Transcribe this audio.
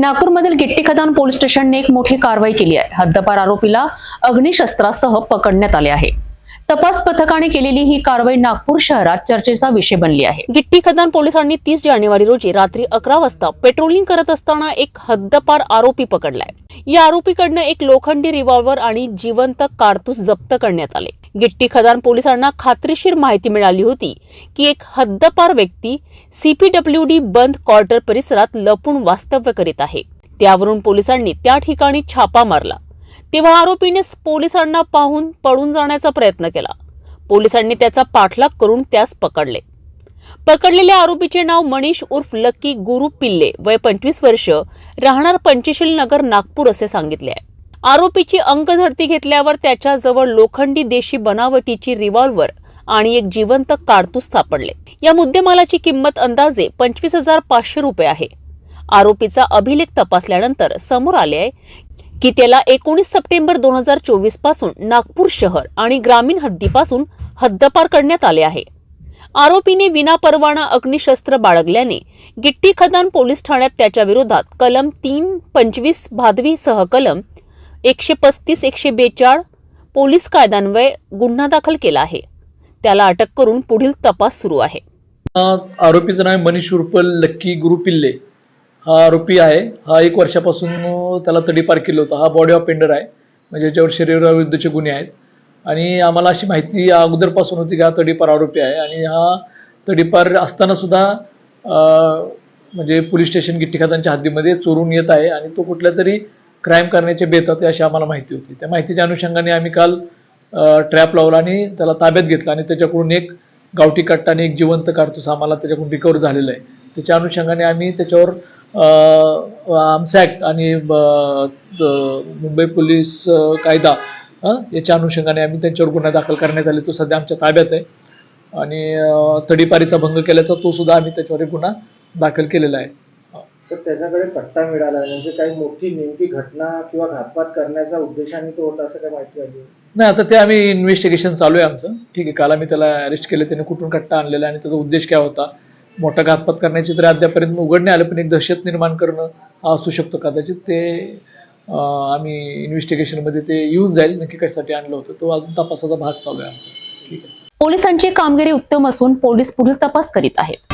नागपूरमधील गिट्टी खदान पोलीस स्टेशनने एक मोठी कारवाई केली आहे. हद्दपार आरोपीला अग्निशस्त्रासह पकडण्यात आले आहे. तपास पथकाने केलेली ही कारवाई नागपूर शहरात चर्चेचा विषय बनली आहे. गिट्टी खदान पोलिसांनी तीस जानेवारी रोजी रात्री अकरा वाजता पेट्रोलिंग करत असताना एक हद्दपार आरोपी पकडलाय. या आरोपीकडनं एक लोखंडी रिव्हॉल्वर आणि जिवंत कारतूस जप्त करण्यात आले. गिट्टी खदान पोलिसांना खात्रीशीर माहिती मिळाली होती की एक हद्दपार व्यक्ती सीपीडब्ल्यूडी बंद क्वार्टर परिसरात लपून वास्तव्य करीत आहे. त्यावरून पोलिसांनी त्या ठिकाणी छापा मारला. तेव्हा आरोपीने पोलिसांना पाहून पळून जाण्याचा प्रयत्न केला. पोलिसांनी त्याचा पाठलाग करून त्यास पकडले. पकडलेल्या आरोपीचे नाव मनीष उर्फ लक्की गुरु पिल्ले वय पंचवीस वर्ष राहणार पंचशील नगर नागपूर असे सांगितले आहे. आरोपीची अंकझडती घेतल्यावर त्याच्याजवळ लोखंडी देशी बनावटीची रिव्हॉल्व्हर आणि एक जिवंत कारतूस सापडले. या मुद्देमालाची किंमत अंदाजे पंचवीस हजार पाचशे रुपये आहे. आरोपीचा अभिलेख तपासल्यानंतर समोर आले आहे की त्याला एकोणीस सप्टेंबर दोन हजार चोवीसपासून नागपूर शहर आणि ग्रामीण हद्दीपासून हद्दपार करण्यात आले आहे. आरोपीने विनापरवाना अग्निशस्त्र बाळगल्याने गिट्टी खदान पोलीस ठाण्यात त्याच्या विरोधात कलम तीन पंचवीस भादवी सह कलम एकशे पस्तीस एकशे बेचाळ पोलीस कायद्यान्वये गुन्हा दाखल केला आहे. त्याला अटक करून पुढील तपास सुरू आहे. आरोपीचं नाव मनीष उर्फ लक्की गुरु पिल्ले हा आरोपी आहे. हा एक वर्षापासून त्याला तडीपार केलं होतं. हा बॉडी ऑफेंडर आहे. म्हणजे ज्याच्यावर शरीराविरुद्धचे गुन्हे आहेत. आणि आम्हाला अशी माहिती अगोदरपासून होती की हा तडीपार आरोपी आहे आणि हा तडीपार असताना सुद्धा म्हणजे पोलीस स्टेशन गिट्टीखातांच्या हद्दीमध्ये चोरून येत आहे आणि तो कुठल्या तरी क्राईम करण्याचे बेतात अशी आम्हाला माहिती होती. त्या माहितीच्या अनुषंगाने आम्ही काल ट्रॅप लावला आणि त्याला ताब्यात घेतला आणि त्याच्याकडून एक गावठी कट्टा आणि एक जिवंत काढतोस आम्हाला त्याच्याकडून रिकवर झालेला आहे. त्याच्या अनुषंगाने आम्ही त्याच्यावर आमचा ॲक्ट आणि ब- मुंबई पोलीस कायदा याच्या अनुषंगाने आम्ही त्यांच्यावर गुन्हा दाखल करण्यात आले. तो सध्या आमच्या ताब्यात आहे. आणि तडीपारीचा भंग केल्याचा तो सुद्धा आम्ही त्याच्यावर गुन्हा दाखल केलेला आहे. तर त्याच्याकडे पट्टा मिळाला. म्हणजे काही मोठी नेमकी घटना किंवा घातपात करण्याच्या उद्देशाने तो होता असं काही माहिती आली नाही आता ते आम्ही इन्व्हेस्टिगेशन चालू आहे आमचं. ठीक आहे काल आम्ही त्याला अरेस्ट केलं. त्याने कुठून कट्टा आणलेला आणि त्याचा उद्देश काय होता? मोठा घातपात करण्याची तरी अद्यापर्यंत उघड नाही आलं पण एक दहशत निर्माण करणं हा असू शकतो कदाचित. ते आम्ही इन्व्हेस्टिगेशनमध्ये ते येऊन जाईल. नक्की कशासाठी आणलं होतं तो अजून तपासाचा भाग चालू आहे आमचा. ठीक आहे. पोलिसांची कामगिरी उत्तम असून पोलीस पुढील तपास करीत आहेत.